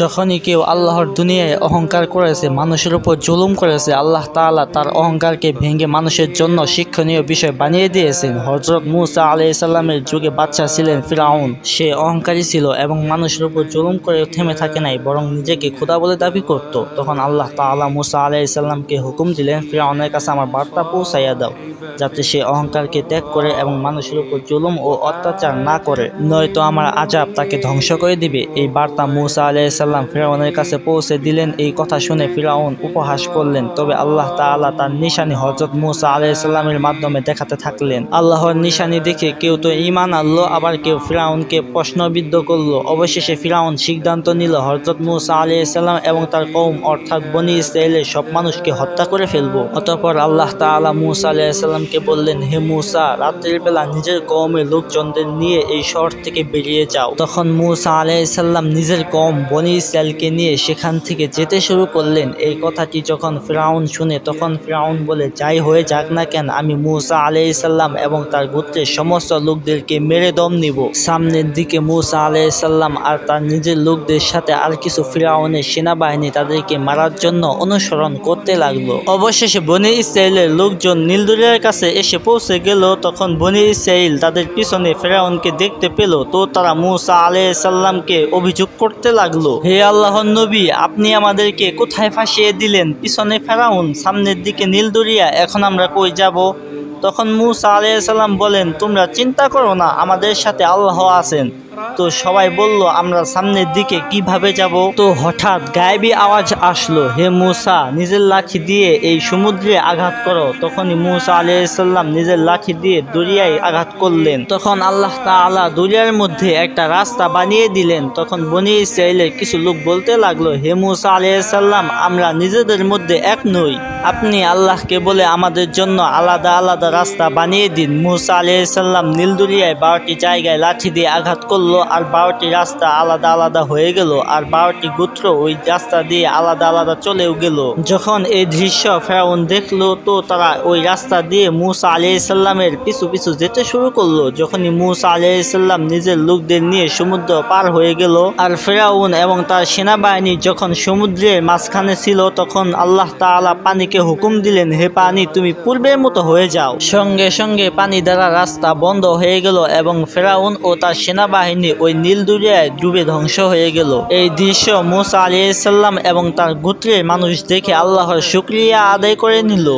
যখনই কেউ আল্লাহর দুনিয়ায় অহংকার করেছে, মানুষের উপর জুলুম করেছে, আল্লাহ তাআলা তার অহংকারকে ভেঙে মানুষের জন্য শিক্ষণীয় বিষয় বানিয়ে দিয়েছেন। হজরত মুসা আলাইসাল্লামের যুগে বাচ্চা ছিলেন ফিরাউন। সে অহংকারী ছিল এবং মানুষের উপর জুলুম করে থেমে থাকে নাই, বরং নিজেকে খোদা বলে দাবি করত। তখন আল্লাহ তাআলা মুসা আলাইসাল্লামকে হুকুম দিলেন, ফিরাউনের কাছে আমার বার্তা পৌঁছাইয়া দাও, যাতে সে অহংকারকে ত্যাগ করে এবং মানুষের উপর জুলুম ও অত্যাচার না করে। নয়তো আমার আজাব তাকে ধ্বংস করে দিবে। এই বার্তা মুসা আলাইসাল্লাম ফিরাউনের কাছে পৌঁছে দিলেন। এই কথা শুনে ফিরাউন উপহাস করলেন। তবে আল্লাহ তাআলা তার নিশানি হজরত মুসা আলাইসাল্লামের মাধ্যমে দেখাতে থাকলেন। আল্লাহর নিশানি দেখে কেউ তো ঈমান আনলো, আবার কেউ ফিরাউনকে প্রশ্নবিদ্ধ করল। অবশেষে ফিরাউন সিদ্ধান্ত নিল হজরত মুসা আলাইসাল্লাম এবং তার কৌম অর্থাৎ বনি ইসরায়েলের সব মানুষকে হত্যা করে ফেলব। অতঃপর আল্লাহ তাআলা মুসা আলাইসাল্লামকে বললেন, হে মুসা, রাত্রির বেলা নিজের কৌমের লোকজনদের নিয়ে এই শহর থেকে বেরিয়ে যাও। তখন মুসা আলাইসাল্লাম নিজের কম বনি ইসরায়েলকে নিয়ে সেখান থেকে যেতে শুরু করলেন। এই কথাটি যখন ফ্রাউন শুনে, তখন ফ্রাউন বলে, যাই হয়ে যাক না কেন, আমি মুসা আলাইসাল্লাম এবং তার গোত্রের সমস্ত লোকদেরকে মেরে দম নিব। সামনের দিকে মুসা আলাইসাল্লাম আর তার নিজের লোকদের সাথে আর কিছু ফিরাউনের সেনাবাহিনী তাদেরকে মারার জন্য অনুসরণ করতে লাগল। অবশেষে বনি ইসরায়েলের লোকজন নীলদুরিয়ার কাছে এসে পৌঁছে গেল। তখন বনি ইসরায়েল তাদের পিছনে ফেরাউনকে দেখতে পেল। তো তারা মুসা আলাইসাল্লামকে অভিযোগ করতে লাগল। হে আল্লাহ নবী, আপনি আমাদেরকে কোথায় ফাঁসিয়ে দিলেন? পিছনে ফেরাউন, সামনের দিকে নীলদুরিয়া এখন আমরা কই যাব? তখন মুসা আলাইসাল্লাম বলেন, তোমরা চিন্তা করো না, আমাদের সাথে আল্লাহ আছেন। তো সবাই বলল, আমরা সামনের দিকে কীভাবে যাব? তো হঠাৎ গায়েবী আওয়াজ আসলো, হে মুসা, নিজের লাঠি দিয়ে এই সমুদ্রে আঘাত করো। তখনই মুসা আলাইসাল্লাম নিজের লাঠি দিয়ে দরিয়ায় আঘাত করলেন। তখন আল্লাহ তাআলা দরিয়ার মধ্যে একটা রাস্তা বানিয়ে দিলেন। তখন বনি ইসরায়েলের কিছু লোক বলতে লাগল, হে মুসা আলাইসাল্লাম আমরা নিজেদের মধ্যে এক নই। আপনি আল্লাহকে বলে আমাদের জন্য আলাদা আলাদা রাস্তা বানিয়ে দিন। মুসা আলাইসাল্লাম নীলদুরিয়ায় বারোটি জায়গায় লাঠি দিয়ে আঘাত করল আর বারোটি রাস্তা আলাদা আলাদা হয়ে গেল আর বারোটি গোত্র ওই রাস্তা দিয়ে আলাদা আলাদা চলেও গেল। যখন এই দৃশ্য ফেরাউন দেখল, তো তারা ওই রাস্তা দিয়ে মুসা আলাইসাল্লামের পিছু পিছু যেতে শুরু করল। যখনই মুসা আলাইসাল্লাম নিজের লোকদের নিয়ে সমুদ্র পার হয়ে গেল আর ফেরাউন এবং তার সেনাবাহিনী যখন সমুদ্রের মাঝখানে ছিল, তখন আল্লাহ তাআলা পানিকে হুকুম দিলেন, হে পানি, তুমি পূর্বের মতো হয়ে যাও। সঙ্গে সঙ্গে পানি দ্বারা রাস্তা বন্ধ হয়ে গেল এবং ফেরাউন ও তার সেনাবাহিনী বাহিনী ওই নীল দুরিয়ায় ডুবে ধ্বংস হয়ে গেল। এই দৃশ্য মুসা আলিয়াল্লাম এবং তার গোত্রের মানুষ দেখে আল্লাহর শুক্রিয়া আদায় করে নিল।